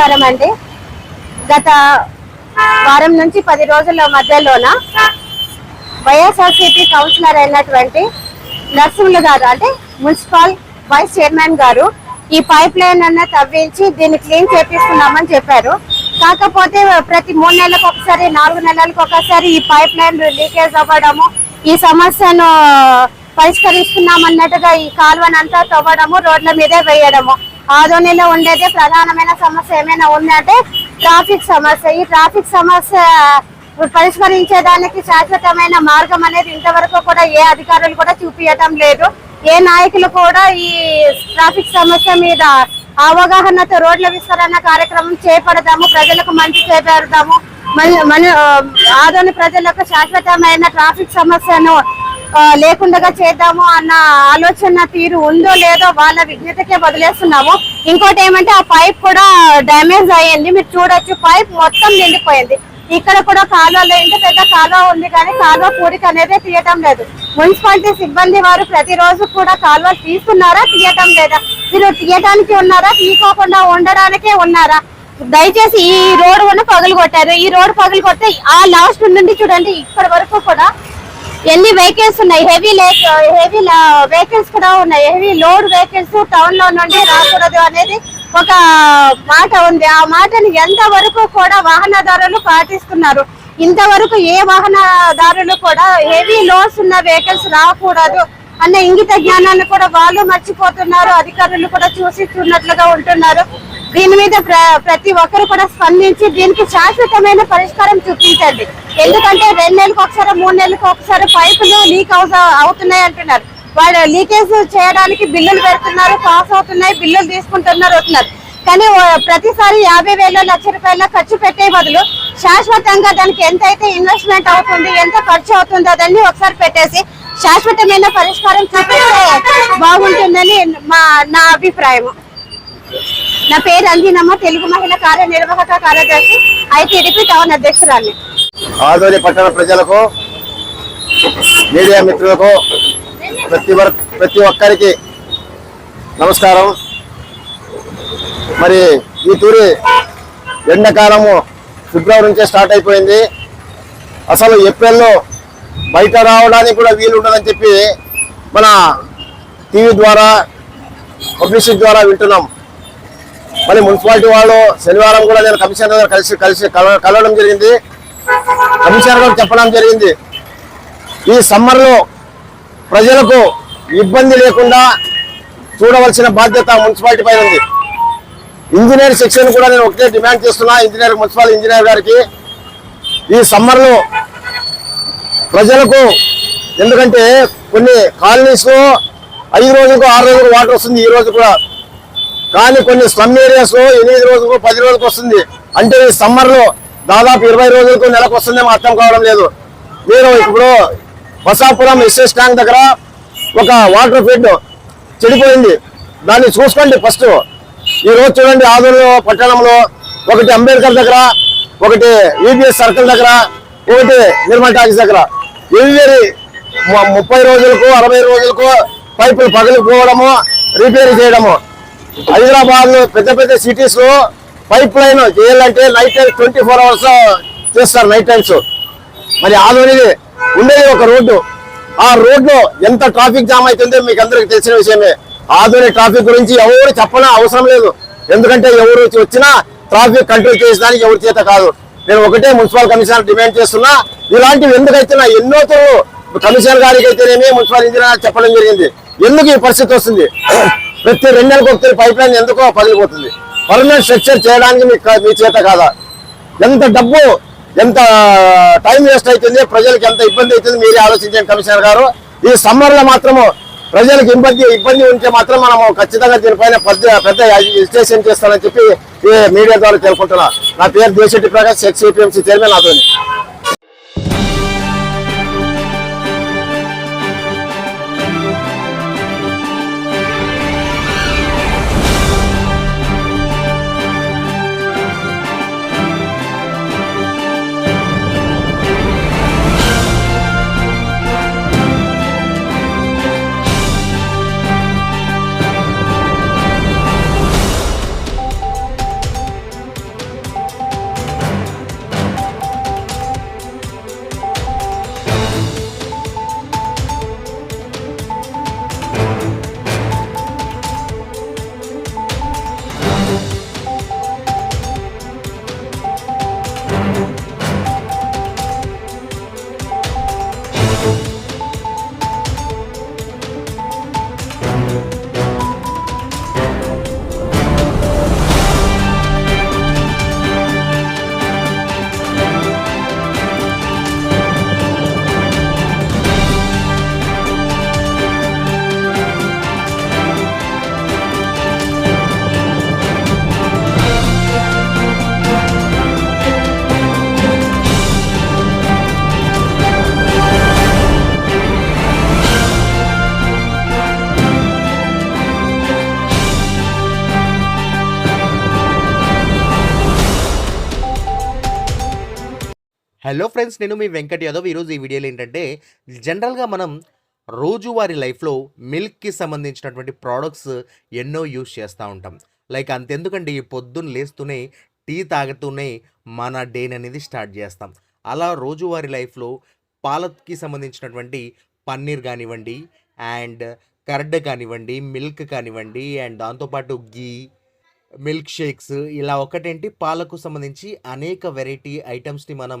నమస్కారం అండి. గత వారం నుంచి పది రోజుల మధ్యలోన వైఎస్ఆర్సీపీ కౌన్సిలర్ అయినటువంటి నర్సింహులు గారు అంటే మున్సిపల్ వైస్ చైర్మన్ గారు ఈ పైప్ లైన్ అన్న తవ్వించి దీన్ని క్లీన్ చేపిస్తున్నామని చెప్పారు. కాకపోతే ప్రతి మూడు నెలలకు ఒకసారి నాలుగు నెలలకు ఒకసారి ఈ పైప్ లైన్ లీకేజ్ అవ్వడము ఈ సమస్యను పరిష్కరిస్తున్నామన్నట్టుగా ఈ కాలువనంతా తవ్వడము రోడ్ల మీదే వేయడము ఆదోనిలో ఉండేది. ప్రధానమైన సమస్య ఏమైనా ఉందంటే ట్రాఫిక్ సమస్య. ఈ ట్రాఫిక్ సమస్య పరిష్కరించేదానికి శాశ్వతమైన మార్గం అనేది ఇంతవరకు కూడా ఏ అధికారులు కూడా చూపించడం లేదు. ఏ నాయకులు కూడా ఈ ట్రాఫిక్ సమస్య మీద అవగాహనతో రోడ్ల విస్తరణ కార్యక్రమం చేపడదాము ప్రజలకు మంచి చేపడతాము మన- ఆదోని ప్రజలకు శాశ్వతమైన ట్రాఫిక్ సమస్యను లేకుండా చేద్దాము అన్న ఆలోచన తీరు ఉందో లేదో వాళ్ళ విజ్ఞతకే వదిలేస్తున్నాము. ఇంకోటి ఏమంటే ఆ పైప్ కూడా డ్యామేజ్ అయ్యింది. మీరు చూడొచ్చు పైప్ మొత్తం నిండిపోయింది. ఇక్కడ కూడా కాలువలో ఇంత పెద్ద కాలువ ఉంది కానీ కాలువ పూడిక అనేది తీయటం లేదు. మున్సిపాలిటీ సిబ్బంది వారు ప్రతిరోజు కూడా కాలువ తీస్తున్నారా తీయటం లేదా? మీరు తీయటానికి ఉన్నారా తీసుకోకుండా ఉండడానికే ఉన్నారా? దయచేసి ఈ రోడ్ కూడా పగులు కొట్టారు ఈ రోడ్ పగులు కొడితే ఆ లాస్ట్ నుండి చూడండి ఇక్కడ వరకు కూడా ఎన్ని వెహికల్స్ ఉన్నాయి? హెవీ హెవీ వెహికల్స్ కూడా ఉన్నాయి. హెవీ లోడ్ వెహికల్స్ టౌన్లో నుండి రాకూడదు అనేది ఒక మాట ఉంది. ఆ మాటని ఎంత వరకు కూడా వాహనదారులు పాటిస్తున్నారు? ఇంతవరకు ఏ వాహనదారులు కూడా హెవీ లోడ్స్ ఉన్న వెహికల్స్ రాకూడదు అన్న ఇంగిత జ్ఞానాన్ని కూడా వాళ్ళు మర్చిపోతున్నారు. అధికారులు కూడా చూసి ఉంటున్నారు. దీని మీద ప్ర- ప్రతి ఒక్కరు కూడా స్పందించి దీనికి శాశ్వతమైన పరిష్కారం చూపించండి. ఎందుకంటే రెండు నెలలకు ఒకసారి మూడు నెలలకు ఒకసారి పైపులు లీక్ అవుతున్నాయి అంటున్నారు. వాళ్ళు లీకేజ్ చేయడానికి బిల్లులు పెడుతున్నారు పాస్ అవుతున్నాయి బిల్లులు తీసుకుంటున్నారు అవుతున్నారు కానీ ప్రతిసారి యాభై వేల లక్ష రూపాయల ఖర్చు పెట్టే బదులు శాశ్వతంగా దానికి ఎంత అయితే ఇన్వెస్ట్మెంట్ అవుతుంది ఎంత ఖర్చు అవుతుందో అదని ఒకసారి పెట్టేసి శాశ్వతమైన పరిష్కారం చూపిస్తే బాగుంటుందని మా నా అభిప్రాయం. నా పేరు అంజనమ్మ తెలుగు మహిళా కార్యనిర్వాహక కార్యదర్శి ఐటీడీపీ టౌన్ అధ్యక్షురాలి ఆదోని పట్టణ ప్రజలకు మీడియా మిత్రులకు ప్రతి ప్రతి ఒక్కరికి నమస్కారం. మరి ఈ తూరి ఎండాకాలము ఫిబ్రవరి నుంచే స్టార్ట్ అయిపోయింది. అసలు ఏప్రిల్లో బయట రావడానికి కూడా వీలు ఉండదని చెప్పి మన టీవీ ద్వారా పబ్లిసిటీ ద్వారా వింటున్నాం. మరి మున్సిపాలిటీ వాళ్ళు శనివారం కూడా నేను కమిషనర్ గారు కలిసి కలిసి కల- కలవడం జరిగింది. కమిషనర్ గారు చెప్పడం జరిగింది. ఈ సమ్మర్లో ప్రజలకు ఇబ్బంది లేకుండా చూడవలసిన బాధ్యత మున్సిపాలిటీ పైన ఉంది. ఇంజనీర్ సెక్షన్ కూడా నేను ఒకటే డిమాండ్ చేస్తున్నా ఇంజనీర్ మున్సిపల్ ఇంజనీర్ గారికి. ఈ సమ్మర్లో ప్రజలకు ఎందుకంటే కొన్ని కాలనీస్లో ఐదు రోజులకు ఆరు రోజులకు వాటర్ వస్తుంది ఈ రోజు కూడా. కానీ కొన్ని స్లమ్ ఏరియాస్లో ఎనిమిది రోజులకు పది రోజులకు వస్తుంది. అంటే ఈ సమ్మర్లో దాదాపు ఇరవై రోజులకు నెలకు వస్తుందేమో అర్థం కావడం లేదు. మీరు ఇప్పుడు బసాపురం ఎస్ఎస్ ట్యాంక్ దగ్గర ఒక వాటర్ ఫీడ్ చెడిపోయింది. దాన్ని చూసుకోండి ఫస్ట్. ఈ రోజు చూడండి ఆదూరు పట్టణంలో ఒకటి అంబేద్కర్ దగ్గర ఒకటి ఈబిఎస్ సర్కిల్ దగ్గర ఒకటి నిర్మల్ టాకీస్ దగ్గర. ఎవ్రీ ముప్పై రోజులకు అరవై రోజులకు పైపులు పగిలిపోవడము రిపేర్ చేయడము. హైదరాబాద్ పెద్ద పెద్ద సిటీస్లో పైప్ లైన్ చేయాలంటే night time twenty four hours చేస్తారు నైట్ టైమ్స్. మరి ఆదోనిది ఉండేది ఒక రోడ్డు. ఆ రోడ్లో ఎంత ట్రాఫిక్ జామ్ అవుతుందో మీకు అందరికి తెలిసిన విషయమే. ఆధుని ట్రాఫిక్ గురించి ఎవరు చెప్పడం అవసరం లేదు. ఎందుకంటే ఎవరు వచ్చినా ట్రాఫిక్ కంట్రోల్ చేసేదానికి ఎవరి చేత కాదు. నేను ఒకటే మున్సిపల్ కమిషనర్ డిమాండ్ చేస్తున్నా. ఇలాంటివి ఎందుకైతున్నా ఎన్నో కమిషనర్ గారికి అయితేనేమి మున్సిపల్ ఇంజనీర్ చెప్పడం జరిగింది. ఎందుకు ఈ పరిస్థితి వస్తుంది? ప్రతి రెండు నెలలకు ఒకసారి పైప్ లైన్ ఎందుకో పగిలిపోతుంది. పర్మనెంట్ స్ట్రక్చర్ చేయడానికి మీకు మీ చేత కాదా? ఎంత డబ్బు ఎంత టైం వేస్ట్ అవుతుంది ప్రజలకు ఎంత ఇబ్బంది అవుతుంది మీరే ఆలోచించండి కమిషనర్ గారు. ఈ సమ్మర్లో మాత్రము ప్రజలకు ఇబ్బంది ఇబ్బంది ఉంటే మాత్రం మనము ఖచ్చితంగా దీనిపైన పెద్ద పెద్ద రిజిస్ట్రేషన్ చేస్తానని చెప్పి మీడియా ద్వారా తెలుపుకుంటున్నా. నా పేరు Desetti Prakash ex APMC chairman నాతోని. హలో ఫ్రెండ్స్ నేను మీ వెంకట్ యాదవ్. ఈరోజు ఈ వీడియోలో ఏంటంటే జనరల్గా మనం రోజువారీ లైఫ్లో మిల్క్కి సంబంధించినటువంటి ప్రోడక్ట్స్ ఎన్నో యూస్ చేస్తూ ఉంటాం. లైక్ అంతెందుకండి ఈ పొద్దున్న లేస్తూనే టీ తాగుతూనే మన డేని అనేది స్టార్ట్ చేస్తాం. అలా రోజువారీ లైఫ్లో పాలకి సంబంధించినటువంటి పన్నీర్ కానివ్వండి అండ్ కర్డ్ కానివ్వండి మిల్క్ కానివ్వండి అండ్ దాంతోపాటు గీ మిల్క్ షేక్స్ ఇలా ఒకటేంటి? పాలకు సంబంధించి అనేక వెరైటీ ఐటమ్స్ని మనం